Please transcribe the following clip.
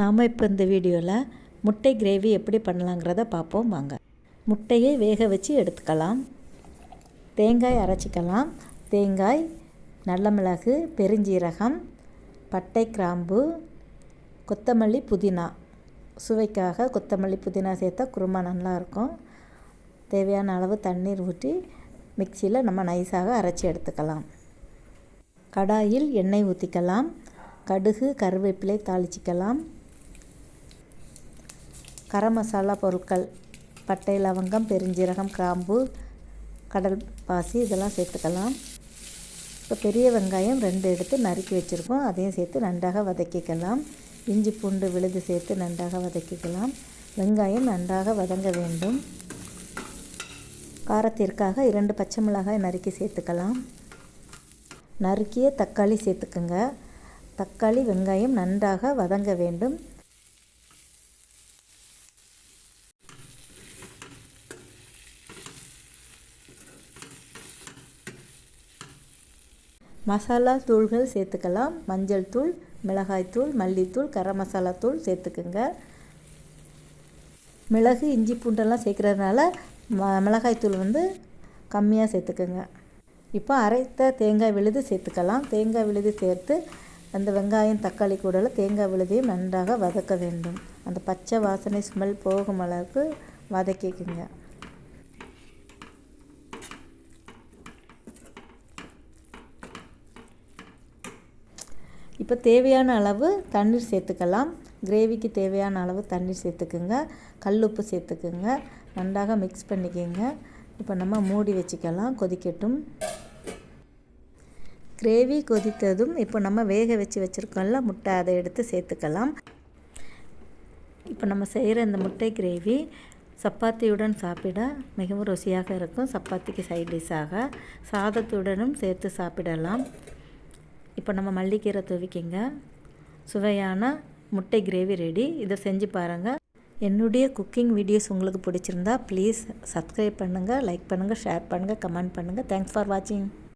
நாம் இப்போ இந்த வீடியோவில் முட்டை கிரேவி எப்படி பண்ணலாங்கிறத பார்ப்போம் வாங்க. முட்டையை வேக வச்சு எடுத்துக்கலாம். தேங்காய் அரைச்சிக்கலாம். தேங்காய் நல்ல மிளகு பெருஞ்சீரகம் பட்டை கிராம்பு கொத்தமல்லி புதினா. சுவைக்காக கொத்தமல்லி புதினா சேர்த்தா குருமா நல்லாயிருக்கும் தேவையான அளவு தண்ணீர் ஊற்றி மிக்சியில் நம்ம நைஸாக அரைச்சி எடுத்துக்கலாம். கடாயில் எண்ணெய் ஊற்றிக்கலாம் கடுகு கருவேப்பிலை தாளிச்சிக்கலாம். கரம் மசாலா பொருட்கள் பட்டை லவங்கம் பெருஞ்சீரகம் கிராம்பு கடல் பாசி இதெல்லாம் சேர்த்துக்கலாம். இப்போ பெரிய வெங்காயம் ரெண்டு எடுத்து நறுக்கி வச்சுருக்கோம். அதையும் சேர்த்து நன்றாக வதக்கிக்கலாம். இஞ்சி பூண்டு விழுது சேர்த்து நன்றாக வதக்கிக்கலாம். வெங்காயம் நன்றாக வதங்க வேண்டும். காரத்திற்காக இரண்டு பச்சை மிளகாய் நறுக்கி சேர்த்துக்கலாம். நறுக்கிய தக்காளி சேர்த்துக்குங்க. தக்காளி வெங்காயம் நன்றாக வதங்க வேண்டும். மசாலா தூள்கள் சேர்த்துக்கலாம். மஞ்சள் தூள் மிளகாய்த்தூள் மல்லித்தூள் கரம் மசாலா தூள் சேர்த்துக்குங்க. மிளகு இஞ்சி பூண்டெல்லாம் சேர்க்குறதுனால ம மிளகாய்த்தூள் வந்து கம்மியாக சேர்த்துக்குங்க. இப்போ அரைத்த தேங்காய் விழுது சேர்த்துக்கலாம். தேங்காய் விழுது சேர்த்து அந்த வெங்காயம் தக்காளி கூடல தேங்காய் விழுதையும் நன்றாக வதக்க வேண்டும். அந்த பச்சை வாசனை ஸ்மெல் போகும் அளவுக்கு வதக்கிக்குங்க. இப்போ தேவையான அளவு தண்ணீர் சேர்த்துக்கலாம். கிரேவிக்கு தேவையான அளவு தண்ணீர் சேர்த்துக்குங்க. கல் உப்பு சேர்த்துக்குங்க. நன்றாக மிக்ஸ் பண்ணிக்கோங்க. இப்போ நம்ம மூடி வச்சுக்கலாம். கொதிக்கட்டும். கிரேவி கொதித்ததும் இப்போ நம்ம வேக வச்சு வச்சுருக்கோம்ல முட்டை அதை எடுத்து சேர்த்துக்கலாம். இப்போ நம்ம செய்கிற இந்த முட்டை கிரேவி சப்பாத்தியுடன் சாப்பிட மிகவும் ருசியாக இருக்கும். சப்பாத்திக்கு சைட் டிஷ்ஷாக சாதத்துடனும் சேர்த்து சாப்பிடலாம். இப்போ நம்ம மல்லிக்கீரை துவைக்கிங்க. சுவையான முட்டை கிரேவி ரெடி இதை செஞ்சு பாருங்கள் என்னுடைய குக்கிங் வீடியோஸ் உங்களுக்கு பிடிச்சிருந்தா ப்ளீஸ் சப்ஸ்கிரைப் பண்ணுங்கள் லைக் பண்ணுங்கள் ஷேர் பண்ணுங்கள் கமெண்ட் பண்ணுங்கள் தேங்க்ஸ் ஃபார் வாட்சிங்